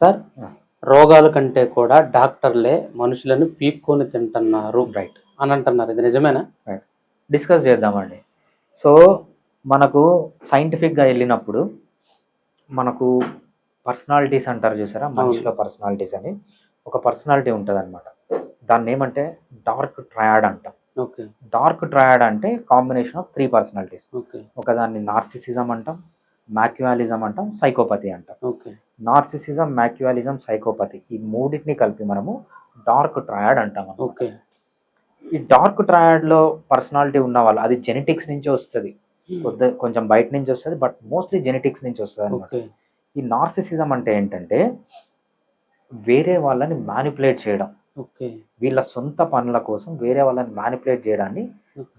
Sir. రోగాల కంటే కూడా డాక్టర్లే మనుషులను పీక్కొని తింటున్నారు రైట్ అని అంటున్నారు. ఇది నిజమేనా? డిస్కస్ చేద్దామండి. సో మనకు సైంటిఫిక్గా వెళ్ళినప్పుడు మనకు పర్సనాలిటీస్ అంటారు చూసారా? మనిషిలో పర్సనాలిటీస్ అని. ఒక పర్సనాలిటీ ఉంటుంది అనమాట దాన్ని ఏమంటే డార్క్ ట్రయాడ్ అంటాం. ఓకే. డార్క్ ట్రయాడ్ అంటే combination of three personalities okay. ఒకదాన్ని నార్సిసిజం అంటాం మ్యాక్యువాలిజం అంటాం సైకోపతి అంటాం. ఓకే. నార్సిసిజం మ్యాక్యువాలిజం సైకోపతి ఈ మూడింటిని కలిపి మనము డార్క్ ట్రయాడ్ అంటాం. ఓకే. ఈ డార్క్ ట్రయాడ్లో పర్సనాలిటీ ఉన్న వాళ్ళు అది జెనెటిక్స్ నుంచి వస్తుంది. కొద్ది కొంచెం బయట నుంచి వస్తుంది బట్ మోస్ట్లీ జెనెటిక్స్ నుంచి వస్తుంది అనమాట ఈ నార్సిసిజం అంటే ఏంటంటే వేరే వాళ్ళని మ్యానిపులేట్ చేయడం. వీళ్ళ సొంత పనుల కోసం వేరే వాళ్ళని మ్యానిపులేట్ చేయడాన్ని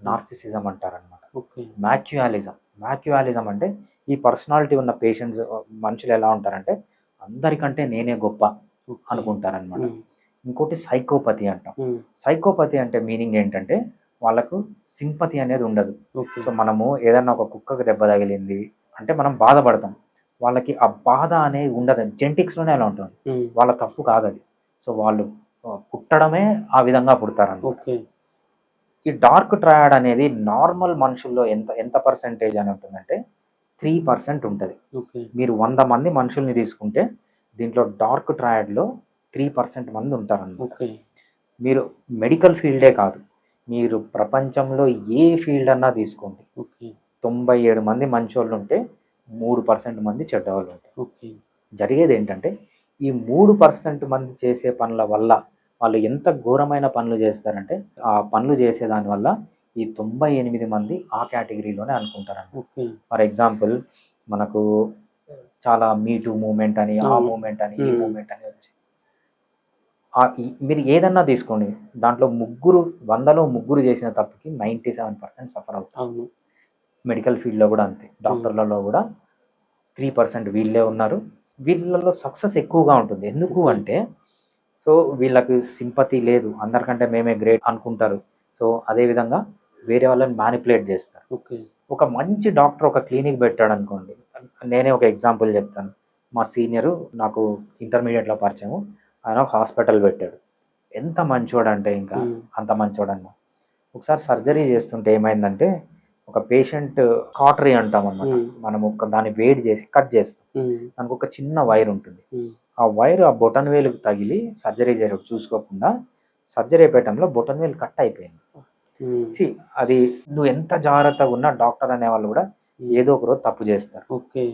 నార్సిసిజం అంటారనమాట ఓకే. మ్యాక్యువాలిజం మ్యాక్యువాలిజం అంటే ఈ పర్సనాలిటీ ఉన్న పేషెంట్స్ మనుషులు ఎలా ఉంటారంటే అందరికంటే నేనే గొప్ప అనుకుంటారనమాట ఇంకోటి సైకోపతి అంటాం. సైకోపతి అంటే మీనింగ్ ఏంటంటే వాళ్ళకు సింపతి అనేది ఉండదు. సో మనము ఏదన్నా ఒక కుక్కకు దెబ్బ తగిలింది అంటే మనం బాధపడతాం. వాళ్ళకి ఆ బాధ అనేది ఉండదు. జెనెటిక్స్లోనే అలా ఉంటుంది. వాళ్ళ తప్పు కాదు అది సో వాళ్ళు పుట్టడమే ఆ విధంగా పుడతారన్నమాట. ఈ డార్క్ ట్రయాడ్ అనేది నార్మల్ మనుషుల్లో ఎంత ఎంత పర్సెంటేజ్ అని ఉంటుందంటే త్రీ పర్సెంట్ ఉంటుంది. మీరు వంద మంది మనుషుల్ని తీసుకుంటే దీంట్లో డార్క్ ట్రయాడ్లో త్రీ పర్సెంట్ మంది ఉంటారన్నమాట. ఓకే. మీరు మెడికల్ ఫీల్డే కాదు. మీరు ప్రపంచంలో ఏ ఫీల్డ్ అన్నా తీసుకోండి. తొంభై ఏడు మంది మంచోళ్ళు ఉంటే మూడు పర్సెంట్ మంది చెడ్డవాళ్ళు ఉంటారు. ఓకే. జరిగేది ఏంటంటే ఈ మూడు పర్సెంట్ మంది చేసే పనుల వల్ల వాళ్ళు ఎంత ఘోరమైన పనులు చేస్తారంటే ఆ పనులు చేసే దాని వల్ల ఈ తొంభై ఎనిమిది మంది ఆ కేటగిరీలోనే అనుకుంటారంట ఓకే. ఫర్ ఎగ్జాంపుల్ మనకు చాలా మీ టూ మూమెంట్ అని ఆ అవును. మూమెంట్ అని ఈ Hmm. మూమెంట్ అని వచ్చి. మీరు ఏదన్నా తీసుకోండి. దాంట్లో ముగ్గురు వందలో ముగ్గురు చేసిన తప్పుకి నైంటీ సెవెన్ పర్సెంట్ సఫర్ అవుతారు మెడికల్ ఫీల్డ్లో కూడా అంతే. డాక్టర్లలో కూడా త్రీ పర్సెంట్ వీళ్ళే ఉన్నారు. వీళ్ళలో సక్సెస్ ఎక్కువగా ఉంటుంది. ఎందుకు అంటే సో వీళ్ళకి సింపతి లేదు. అందరికంటే మేమే గ్రేట్ అనుకుంటారు. సో అదేవిధంగా వేరే వాళ్ళని మ్యానిపులేట్ చేస్తారు. ఒక మంచి డాక్టర్ ఒక క్లినిక్ పెట్టాడు అనుకోండి. నేనే ఒక ఎగ్జాంపుల్ చెప్తాను. మా సీనియర్ నాకు ఇంటర్మీడియట్లో పరిచయం ఆయన ఒక హాస్పిటల్ పెట్టాడు. ఎంత మంచోడు అంటే ఇంకా. అంత మంచోడు అన్న ఒకసారి సర్జరీ చేస్తుంటే ఏమైందంటే ఒక పేషెంట్ కాటరీ అంటాం అన్నమాట. మనం ఒక దాన్ని వేడి చేసి కట్ చేస్తాం. దానికి ఒక చిన్న వైర్ ఉంటుంది. ఆ వైర్ ఆ బొటన్ వేలుకు తగిలి సర్జరీ చేయడం చూసుకోకుండా సర్జరీ అయిపోయటంలో బొటన్ వేలు కట్ అయిపోయింది. ఉమ్, See, అది నువ్వు ఎంత జాగ్రత్తగా ఉన్నా డాక్టర్ అనే వాళ్ళు కూడా ఏదో ఒక రోజు తప్పు చేస్తారు. ఓకే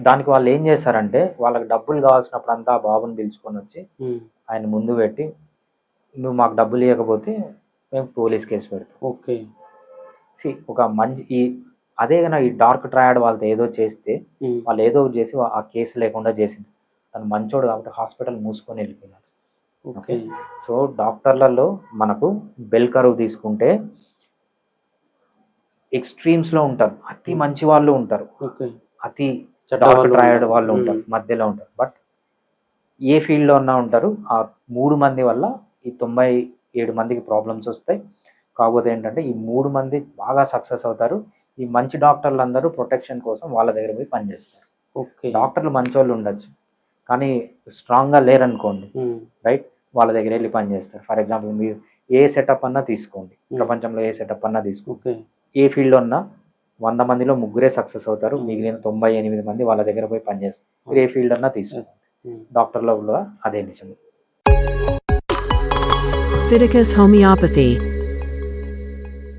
దానికి వాళ్ళు ఏం చేస్తారంటే వాళ్ళకి డబ్బులు కావాల్సినప్పుడు అంతా బాబుని పిలుచుకొని వచ్చి ఉమ్, ఆయన ముందు పెట్టి నువ్వు మాకు డబ్బులు ఇవ్వకపోతే మేము పోలీస్ కేసు పెడతాం. ఓకే See, ఒక మంచి ఈ అదే కనుక ఈ డార్క్ ట్రయాడ్ వాళ్ళతో ఏదో చేస్తే వాళ్ళు ఏదో చేసి ఆ కేసు లేకుండా చేసింది. తను మంచోడు కాబట్టి హాస్పిటల్ మూసుకొని వెళ్ళిపోయినాడు. ఓకే. సో డాక్టర్లలో మనకు బెల్ కరువు తీసుకుంటే ఎక్స్ట్రీమ్స్లో ఉంటారు. అతి మంచి వాళ్ళు ఉంటారు. అతి చెడ్డ డార్క్ వాళ్ళు ట్రయాడ్ ఉంటారు. వాళ్ళు మధ్యలో ఉంటారు. బట్ ఏ ఫీల్డ్లో ఉన్నా ఉంటారు. ఆ మూడు మంది వల్ల ఈ తొంభై ఏడు మందికి ప్రాబ్లమ్స్ వస్తాయి. కాకపోతే ఏంటంటే ఈ మూడు మంది బాగా సక్సెస్ అవుతారు. ఈ మంచి డాక్టర్లు అందరూ ప్రొటెక్షన్ కోసం వాళ్ళ దగ్గర పోయి పనిచేస్తారు. ఓకే. డాక్టర్లు మంచోళ్ళు ఉండొచ్చు. కానీ స్ట్రాంగ్గా లేరనుకోండి. Um, right? వాళ్ళ దగ్గర వెళ్ళి పనిచేస్తారు ఫర్ ఎగ్జాంపుల్ మీరు ఏ సెటప్ అన్నా తీసుకోండి. Hmm. ప్రపంచంలో ఏ సెటప్ అన్నా తీసుకోండి ఓకే. ఏ ఫీల్డ్ ఉన్నా వంద మందిలో ముగ్గురే సక్సెస్ అవుతారు. మిగిలిన తొంభై ఎనిమిది మంది వాళ్ళ దగ్గర పోయి పనిచేస్తారు మీరు ఏ ఫీల్డ్ అన్నా తీసుకోండి. డాక్టర్లో కూడా అదే నిజం Fiticus homeopathy.